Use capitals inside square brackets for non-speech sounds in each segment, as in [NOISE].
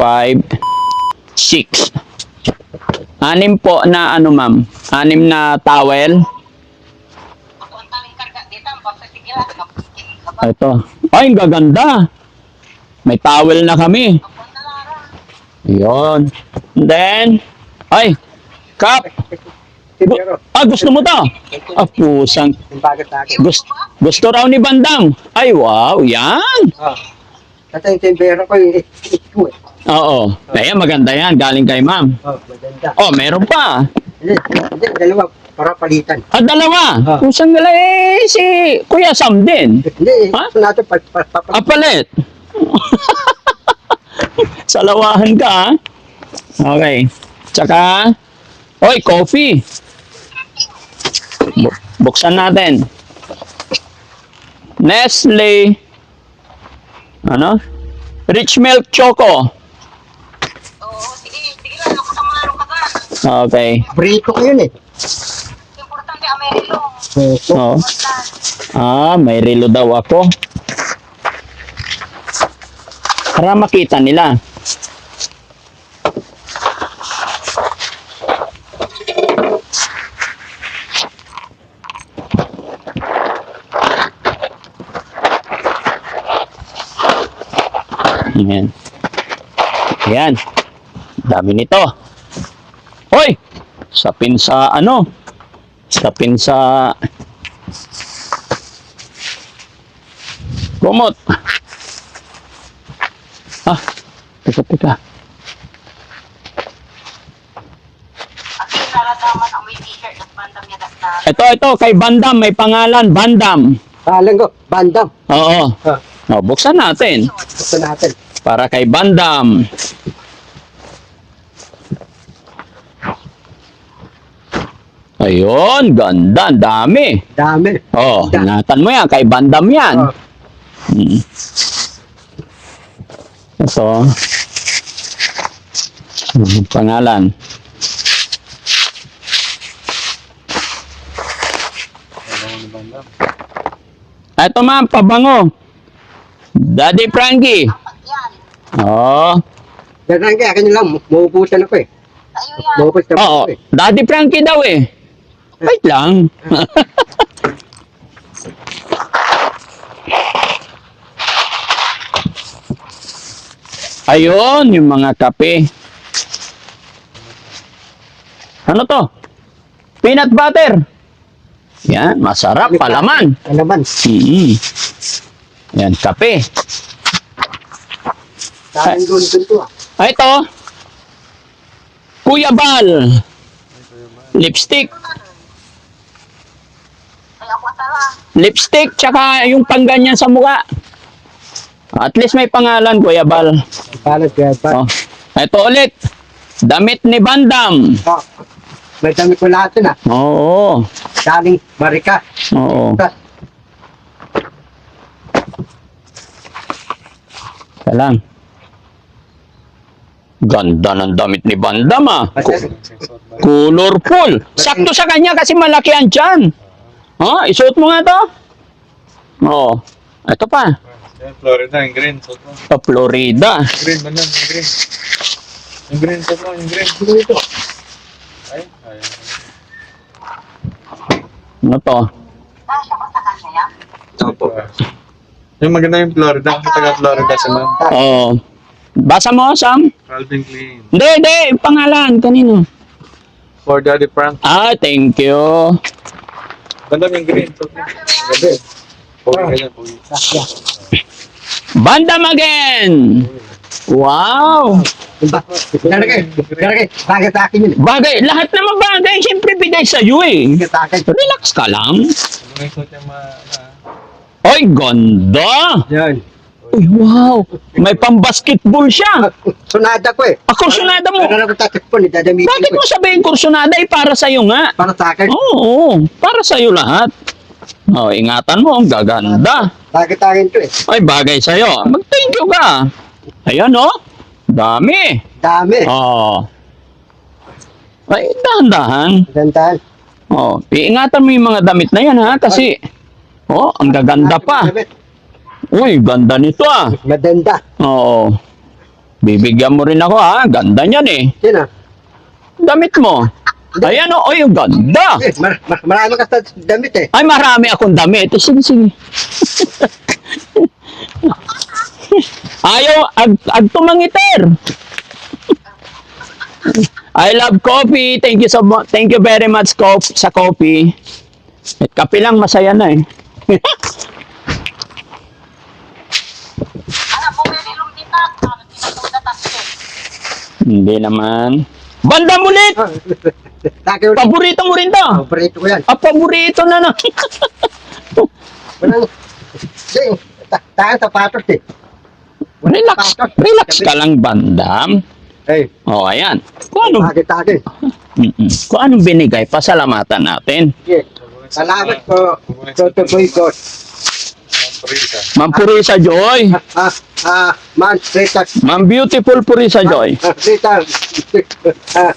five, six. Anim po na ano ma'am? Anim na towel. Ito. Ay, ang gaganda. May towel na kami. Yun. Then, ay. Gu- ah, gusto mo to? Ah, pusang. Gusto, gusto raw ni Bandam. Ay, wow, yan. Oh. Kasi yung timbero ko [LAUGHS] ito. Oo. Ayan, maganda yan. Galing kay ma'am. Oh, maganda. Oh, meron pa. Hindi, hindi, dalawa para palitan. Ah, dalawa. Ah. Pusang gala eh, si Kuya Sam din. Hindi, Ha? ito natin pa, pa, pa, pa, Ah, palit. [LAUGHS] Salawahan ka, ha? Okay. Tsaka, oy, coffee. Bu- buksan natin. Nestle. Ano? Rich Milk Choco. Oo, sige, sige lang, ako sa mga ka ba? Okay. Brito ko yun eh. Importante ang Merilo. So, Oh. Basta, Ah, may relo daw ako. Para makita nila. Ayan. Ayan. Dami nito. Sapin sa ano? Sapin sa Kumot. Ah, teka, teka. Ito, ito, kay Bandam, may pangalan, Bandam. Pahalan ko, bandam. Oo. Ah, O, buksan natin. gusto natin. Para kay Bandam. Ayun, ganda, ang dami. Dami. Oh, Ganda. ingatan mo yan, kay Bandam yan. Oh, Mm. Ito. Mm, Pangalan. Ito ma'am, pabango. Daddy Frankie. Yan. Oh. Ganun kaya, akin lang, mauubusan ako eh. Na Oo. ako eh. Daddy Frankie daw eh. Wait lang. Ayun, yung mga kape. Ano to? Peanut butter. Yan, masarap, palaman. Alaman. Mm. Yan, kape. Doon doon to ah. Ah, ito. Kuya Bal. Lipstick. Lipstick, tsaka yung pangganyan sa mukha. At least may pangalan, Kuya Bal. Pahalan kaya pa. Oh. Ito ulit. Damit ni Bandam. Oh. May damit ko lahat yun ah. Oo. Daling Marika. Oo. Ika lang. Ganda ng damit ni Bandam ah. Colorful. Sakto sa kanya kasi malaki ang tiyan. Ha? Isuot mo nga to. Oo. Ito pa. Yan, Florida, yung green. Suot mo. Sa Florida. Green, man yan, yung green. Yung green, suot mo, yung green. dito. Ay, ay. Ano to? Opo. Yung maganda yung Florida, kasi taga Florida si ma'am. Oo. Basa mo, Sam? Calvin Klein. Hindi, hindi. Pangalan. Kanino? For Daddy Frank. Ah, thank you. Ganda yung green. Gabi. Pogi ka yan, pogi. Kasya. Bandam again! Wow! Lalagay, lalagay. Bagay sa akin yun eh. Bagay, lahat naman bagay, siyempre bigay sa iyo eh. Bagay. Relax ka lang. Ano, Ay, ganda! Yan. Uy, wow! May pambasketball siya. Sunada ko eh. Ah, kursunada mo. Ano na ko tatakpon eh. Dadamitin Bakit ko mo eh. sabihin kursunada ay para sa iyo nga? Para sa akin. Oo, para sa iyo lahat. Oh, ingatan mo, ang gaganda. Bagay sa akin to eh. Ay, bagay sa iyo. Mag-thank you ka. Ayan, oh. Dami. Dami. Oh. Ay, dahan-dahan. Gandahan. Oh, iingatan mo yung mga damit na yan ha kasi oh, ang gaganda pa. Uy, ganda nito ah. Madanda. Oo. Bibigyan mo rin ako ha. Ganda niyan eh. Sino? Damit mo. Ayan o, oy, ang ganda. Eh, mar mar marami ka sa damit eh. Ay, marami akong damit. Eh, Sige, sige. [LAUGHS] Ayaw, ag, ag tumangiter. I love coffee. Thank you so much. Thank you very much co- sa coffee. At kape lang masaya na eh. [LAUGHS] Ano, bumili lumita. Ano, tinatawag na taxi. Hindi naman. Bandam ulit! Taki ulit. Paborito mo rin to. Paborito ko yan. Ah, paborito na na. Walang... Hindi. ta- Tayo sapatos eh. Walang relax, sapatos. relax ka lang, bandam. Eh, Oh, ayan. Kung ano, taki-taki. Mm-mm. kung anong binigay, pasalamatan natin. Sige. Salamat po. Toto Boy God. Prisa. Ma'am Purisa Joy. Ah, ah, ah, man, Rita, Ma'am Beautiful Purisa Joy. ah, Rita, ah,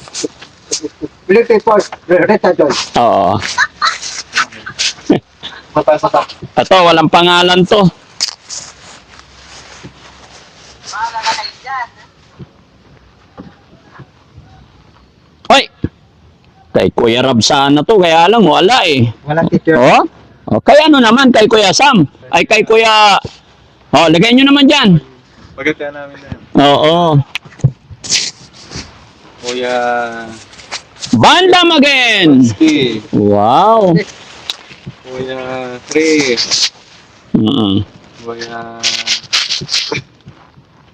beautiful, Rita Joy. Oo. Mataas na Ito, walang pangalan to. Hoy! Kay Kuya Rab sana to, kaya lang wala eh. Walang teacher. Oh? Oh kaya ano naman kay Kuya Sam? Ay kay Kuya... Oh, lagay nyo naman dyan. Pagkataya namin na yan. Oo. Kuya... Bandam again! Ski. Wow! Kuya Chris. Mm. Kuya...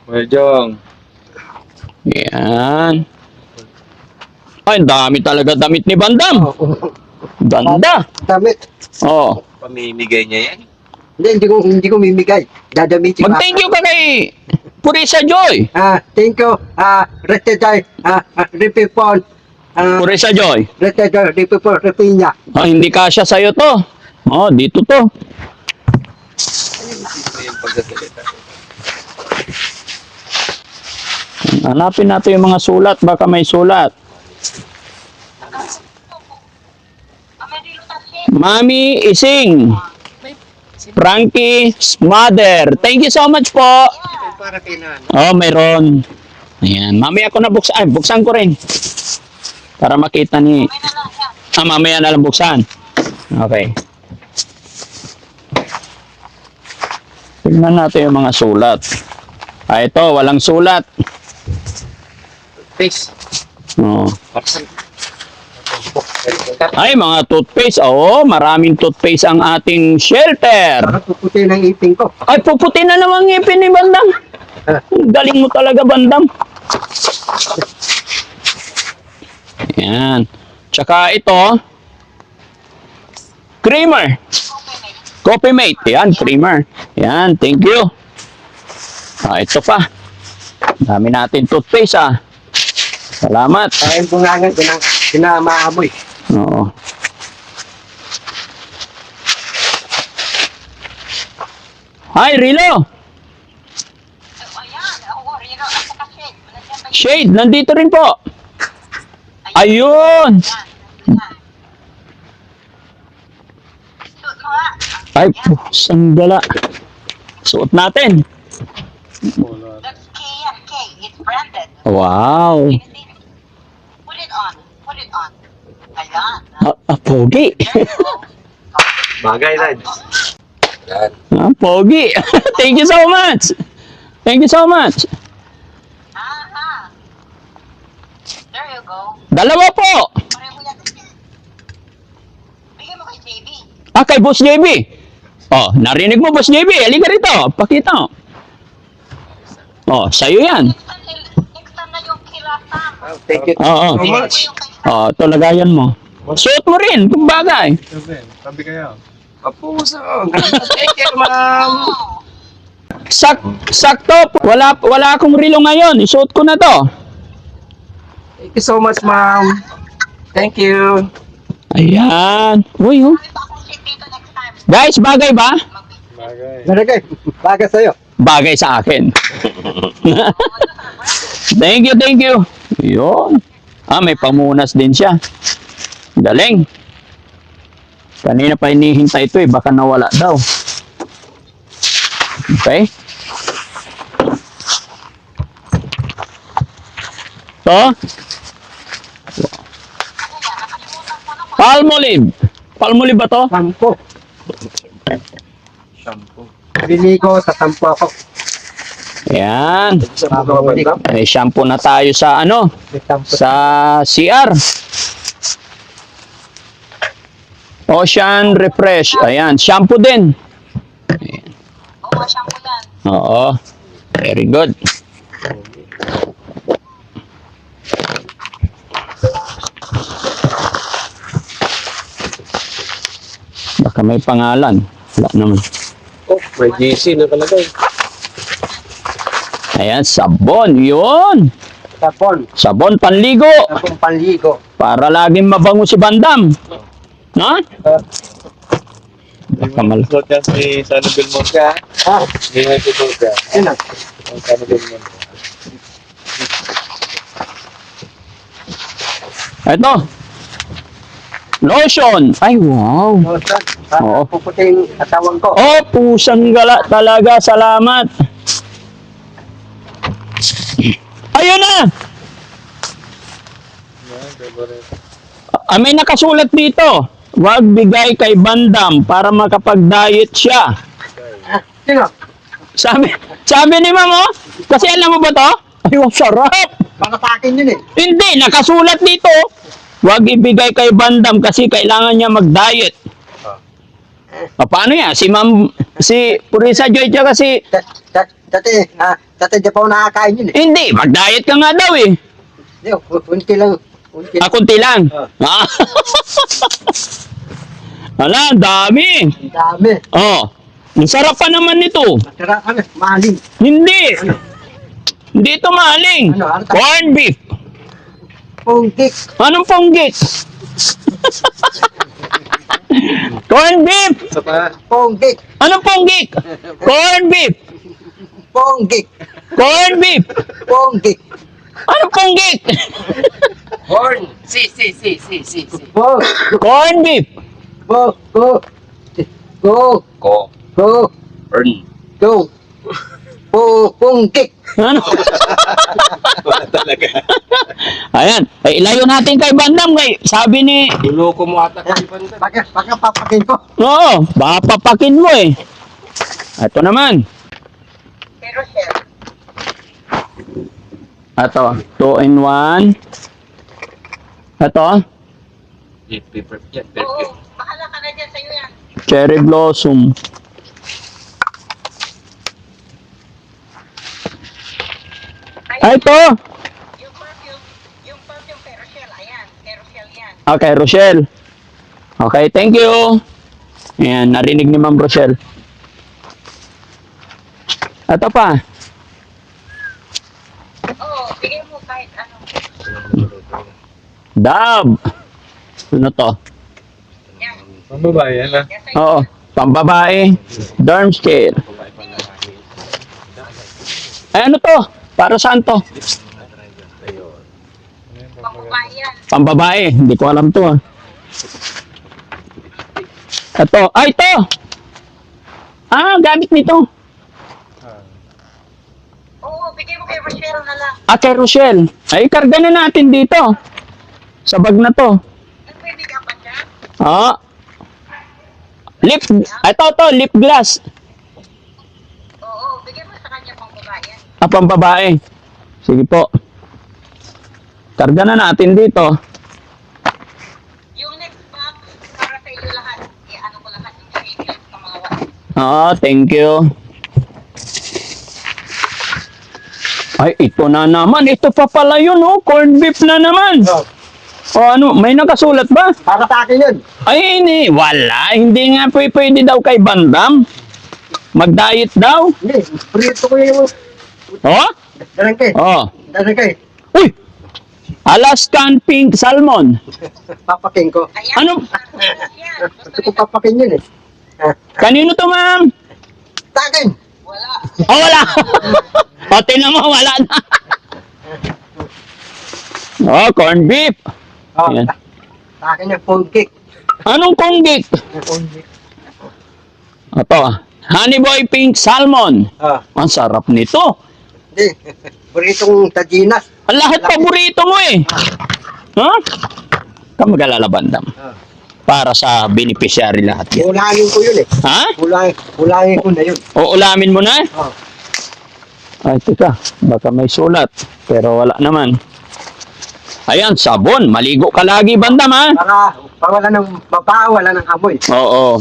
Kuya Jong. Yan. Ay, ang dami talaga damit ni Bandam. Ganda. Damit. Oh. Pamimigay niya yan. Hindi, hindi ko, hindi ko mimigay. Dadamitin. Mag-thank you ka kay Purisa Joy. Ah, thank you. Ah, Joy. Ah, ah, Ripipon. Ah, Purisa Joy. Joy, Ripipon, Ripinya. Oh, hindi kasya sa'yo to. Oh, dito to. Hanapin natin yung mga sulat. Baka may sulat. Ah, may dilo taxi. Mami Ising. Frankie's mother. Thank you so much po. Oh, mayroon. Ayan. Mamaya ko na buksan. Ay, buksan ko rin. Para makita ni... Ah, mamaya na lang buksan. Okay. Tignan natin yung mga sulat. Ah, ito, walang sulat. Face. Oh. Ay, mga toothpaste. Oo, maraming toothpaste ang ating shelter. Para puputi ng ipin ko. Ay, puputi na naman ngipin ni Bandam. Ang Galing mo talaga, Bandam. Yan. Tsaka ito, creamer. Coffee mate. Yan, creamer. Yan, thank you. Ah, ito pa. Dami natin toothpaste ah. Salamat. Ayun po nga nga, pinang, pinamaamoy. Oo. Hi, Rilo. Shade, nandito rin po. Ayun. Ay, sandala. Suot natin. Wow. Ah, ah, pogi. [LAUGHS] Bagay, Lad. Yan. ah, pogi. [LAUGHS] Thank you so much. Thank you so much. Aha. There you go. Dalawa po. Bigyan mo kay JB. Ah, kay Boss JB. Oh, narinig mo, Boss JB. Halika rito. Pakita mo. Oh, sa'yo yan. Next time, next time na yung. Oh, thank you. Oo. so much. Oh, ito lagayan mo. Suot mo rin, kung bagay. Sabi, sabi kayo. Kapuso. Thank you, ma'am. Sak sakto, wala wala akong rilo ngayon. Isuot ko na to. Thank you so much, ma'am. Thank you. Ayan. Uy, oh. Guys, bagay ba? Bagay. Baragay. Baga sa'yo. Bagay sa akin. [LAUGHS] thank you, thank you. Yun. Ah, may pamunas din siya. Galing. Kanina pa hinihintay ito eh. Baka nawala daw. Okay. Ito. Palmolive. Palmolive ba to? Sampo. Shampoo. Bili ko sa sampo ako. Dam? May shampoo na tayo sa ano? Sa CR. Ocean Refresh. Ayan. Shampoo din. Oo, shampoo yan. Oo. Very good. Baka may pangalan. Wala naman. Oh, may GC na kalagay. Ayan, sabon. Yun. Sapon. Sabon panligo. Sapon panligo. Para laging mabango si Bandam. Na? Uh, Baka mal- Suot yan si Sana Belmonte. ah, Hindi nga ito suot yan. na. Ang Sana Belmonte. Ito. Lotion. Ay, wow. Sir, ah, Oo. puputing katawan ko. Oh, pusang gala talaga. Salamat. Ayun na. Ah, may nakasulat dito. Huwag bigay kay Bandam para makapag-diet siya. Ah, sino? Sabi, sabi ni Ma'am, oh. Kasi alam mo ba to? Ay, ang sarap. Para sa akin yun eh. Hindi, nakasulat dito. Huwag ibigay kay Bandam kasi kailangan niya mag-diet. Ah, paano yan? Si Ma'am, si Purisa Joy tsaka si... Da- da- Dati, ah, dati di pa ako nakakain yun eh. Hindi, mag-diet ka nga daw eh. Hindi, u- unti lang. Unti. Ah, kunti lang. Ah. [LAUGHS] Ala, ang dami. Ang dami. Oh, ang sarap pa naman nito. Masarap ano, maling. Hindi. Hindi ito maling. Ano, ano Corn beef. Punggik. Anong ponggit? Corn beef. Punggik. Anong ponggik? Corn beef. Punggik. Corn beef. Punggik. Anong ponggik? Horn. Si, si, si, si, si, Corn beef. Bo, go. Go, Ko. go, Earn. go. Po, punggik. Ano? [LAUGHS] Wala talaga. Ayan. Ay, ilayo natin kay Bandam. Kay, sabi ni... Luloko mo ata kay Panda. Baka, baka papakin ko. Oo, baka papakin mo eh. Ito naman. Pero sir, Ito, 2 in 1. Ito, Paper yan. oo, dyan sa'yo yan. cherry blossom. Ay, ito. Yung perfume, yung perfume kay Rochelle, ayan. Kay Rochelle yan. Okay, Rochelle. Okay, thank you. Ayan, narinig ni Ma'am Rochelle. Ito pa. Oo, bigay mo kahit ano. Dab. Ano to? Yan. Ano ah? Oo, pambabae. Derm scale. Ay, ano to? Para saan to? Pangbabae yan. Pambabae. Hindi ko alam to. ah. Ito. Ay, ito! Ah, gamit nito. Oo, bigay mo kay Rochelle na lang. Ah, kay Rochelle. Ay, karga na natin dito. Sa bag na to. Pwede ka pa dyan? Ah. Lip, ito to, lip gloss. Oo, bigay mo sa kanya pangbabae yan. Ah, pambabae. Sige po. Karga na natin dito. Yung next box, para sa iyo lahat. I-ano ko lahat yung shade ng mga wala. Ah, thank you. Ay, ito na naman. Ito pa pala yun, oh. Corned beef na naman. Oh, O ano, may nakasulat ba? para sa akin yun. Ay, hindi. Wala. Hindi nga pwede, pwede daw kay Bandam. Mag-diet daw. Hindi, prito ko yung Oh? darangke. Oh. Darangke. Uy! Alaskan pink salmon. [LAUGHS] Papakin ko. Ano? Gusto ko papakin yun eh. Kanino to, ma'am? sa akin. Wala. Oh, wala. o, tinan mo, wala na. [LAUGHS] oh, corned beef. Oh, Ayan. sa, akin yung punggik. Anong konggik? Punggik. Ito, ah. honey boy pink salmon. Ah, Ang sarap nito. hindi. [LAUGHS] Buritong tajinas. Ang lahat paborito mo eh. Ha? Ka mag-alala, Bandam. Ah. Para sa beneficiary lahat yan. Ulangin ko yun eh. Ha? Ulangin, ulangin ko na yun. O ulamin mo na? Oh. Ay, teka. Baka may sulat. Pero wala naman. Ayan, sabon. Maligo ka lagi, Bandam, ha? Para, para wala ng mapa, wala ng amoy. Oo.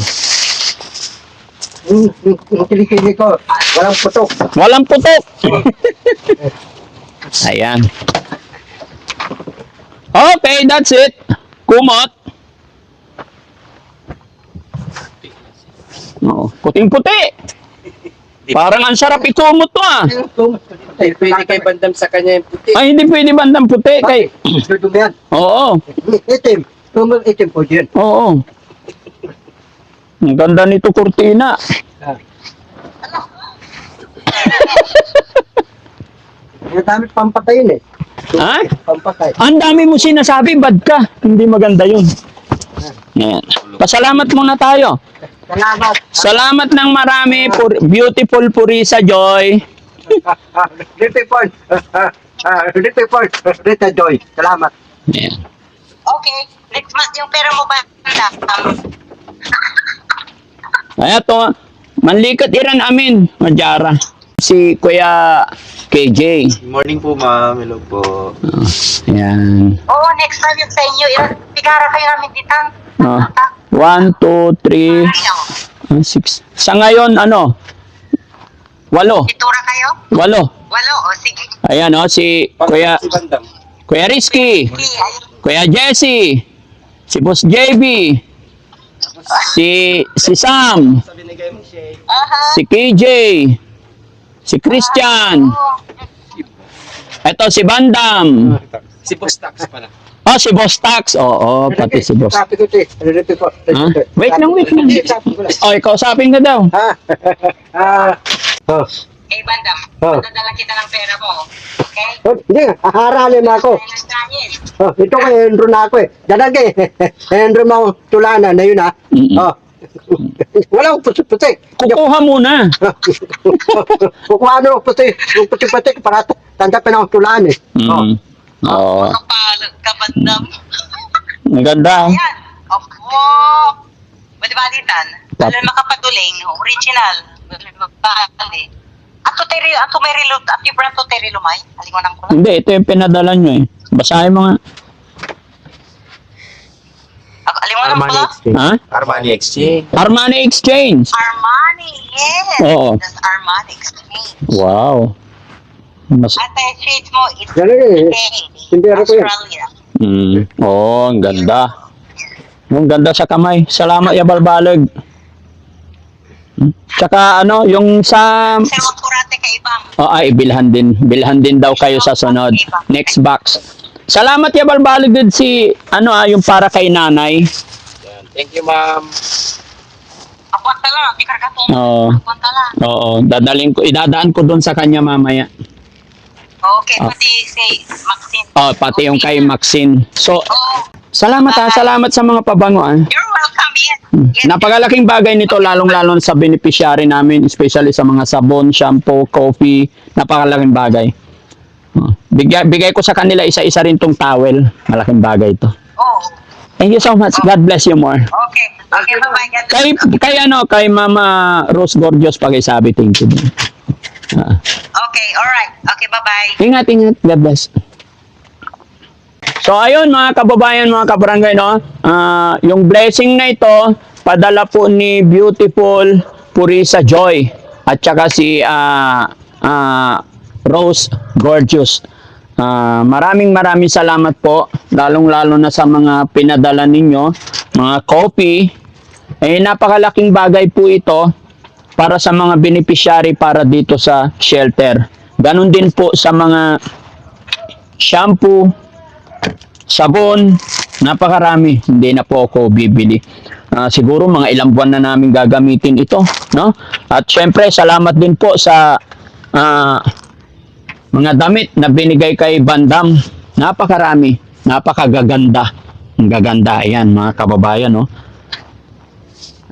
Yung, kilikili ko, walang putok. Walang putok. [LAUGHS] Ayan. Okay, that's it. Kumot. Oo, puting-puti. Parang ang sarap ikumot to ah. Ay, Pwede kay bandam sa kanya yung puti. Ay, hindi pwede bandang puti kay... Dudumi yan. Oo, Itim. Tumul itim po dyan. oo. Ang ganda nito, Cortina. Yung dami pampatayin eh. Ha? Pampatay. Ang dami mo sinasabi, bad ka. Hindi maganda yun. Yan. Pasalamat muna tayo. Salamat. Salamat ng marami, pur- beautiful Purisa Joy. Rippy Point. Rita Joy. Salamat. Yan. Okay, next month yung pera mo ba? Kaya to, manlikat iran amin, Majara. Si Kuya KJ. Good morning po ma'am. Hello po. Oh, yan. Oo, next time yung sa inyo, ilan kayo namin dito. Oh, one, two, three, ah, six. Sa ngayon, ano? Walo. Itura kayo? Walo. Walo, o sige. Ayan, oh, si Kuya, Si bandam. Kuya ayun. Kuya Jesse. Si Boss JB. Si, si Sam. Siya. Aha. Si KJ. Si Christian. Ito si Bandam. Si Boss Tax pala. Oh, si Boss Tax. Oo, pati si Boss. Sabi ko ito eh. Ha? Wait lang, wait lang. Oh, ikaw usapin ka daw. Ha? [LAUGHS] Ah. Oh. Eh, bandam, Oh. magdadala kita ng pera mo. Okay? Oh, Hindi, haharalin na ako. Oh, ito kay Andrew na ako eh. Dadag eh. [LAUGHS] Andrew mo tulana na yun ha. Mm-mm. Oh. Wala akong puti-puti. Kukuha muna. [LAUGHS] Kukuha ano puti. Yung puti-puti para tanda pa na akong tulaan eh. Oh. Mm. Oo. Kapal ka, bandam. Ang ganda. oh. Ayan. Opo. Pwede ba ditan? Tap- Alam makapaduling, original. Bali. Ato teri, ato may reload, ato yung brand to teri lumay. Alingon ko lang. Hindi, ito yung pinadala nyo eh. Basahin mo nga. Ako, alingon ko Armani lang. Exchange. Ha? Armani Exchange. Armani Exchange. Armani, yes. Oo. That's Armani Exchange. Wow. Mas, Ate, shades mo, it's Yan eh. Hey, Hindi ako yan. Australia. mm. Oh, ang ganda. Ang ganda sa kamay. Salamat ya balbalag. Hmm? Tsaka ano, yung sa Sir, wag kurate ka ibang. Oh, ay, bilhan din. Bilhan din daw kayo sa sunod. Next box. Salamat ya balbalag din si ano ah, yung para kay nanay. Yan. Thank you ma'am. Ka lang, di karga to. Oo. Ka lang. Oo, dadaling ko, idadaan ko doon sa kanya mamaya. Okay, Ah. pati si Maxine. Oh, pati yung kay Maxine. So, Oh, salamat ha, salamat sa mga pabango ah. you're welcome. Yes. yes. Napakalaking bagay nito lalong-lalo sa beneficiary namin, especially sa mga sabon, shampoo, coffee. Napakalaking bagay. Oh, Bigay, bigay ko sa kanila isa-isa rin tong towel. Malaking bagay ito. Oh, Thank you so much. God bless you more. okay. Okay, bye-bye. Kay, kay ano, kay Mama Rose Gorgeous pakisabi, thank you. Ah. Okay, alright. Okay, bye-bye. Ingat, ingat. God bless. So ayun mga kababayan, mga kabarangay, no? Ah, yung blessing na ito, padala po ni Beautiful Purisa Joy at saka si ah, ah, Rose Gorgeous. Ah, maraming maraming salamat po, lalong-lalo na sa mga pinadala ninyo, mga copy. Eh, napakalaking bagay po ito para sa mga beneficiary para dito sa shelter. Ganon din po sa mga shampoo, sabon, napakarami. Hindi na po ako bibili. Ah, siguro mga ilang buwan na namin gagamitin ito, no? At syempre, salamat din po sa ah, mga damit na binigay kay Bandam. Napakarami, napakagaganda. Ang gaganda, ayan mga kababayan, no?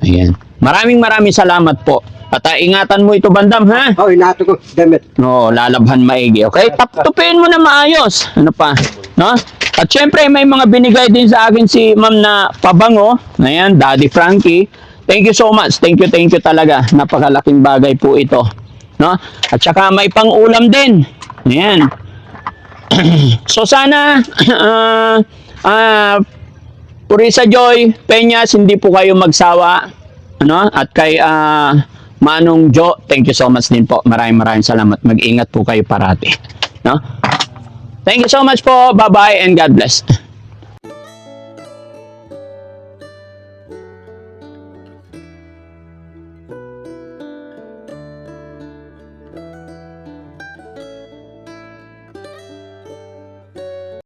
Ayan. Maraming maraming salamat po. At ah, ingatan mo ito, bandam, ha? Oh, inato ko. Damit. No, lalabhan maigi, okay? Tap tupin mo na maayos. Ano pa? No? At syempre, may mga binigay din sa akin si ma'am na pabango. Ayan, Daddy Frankie. Thank you so much. Thank you, thank you talaga. Napakalaking bagay po ito. No? At saka may pang-ulam din. Ayan. [CLEARS THROAT] so sana, [CLEARS THROAT] ah, ah, Purisa Joy, Peñas, hindi po kayo magsawa. Ano? At kay ah, Manong Jo, thank you so much din po. Maraming maraming salamat. Mag-ingat po kayo parati. No? Thank you so much po. Bye-bye and God bless.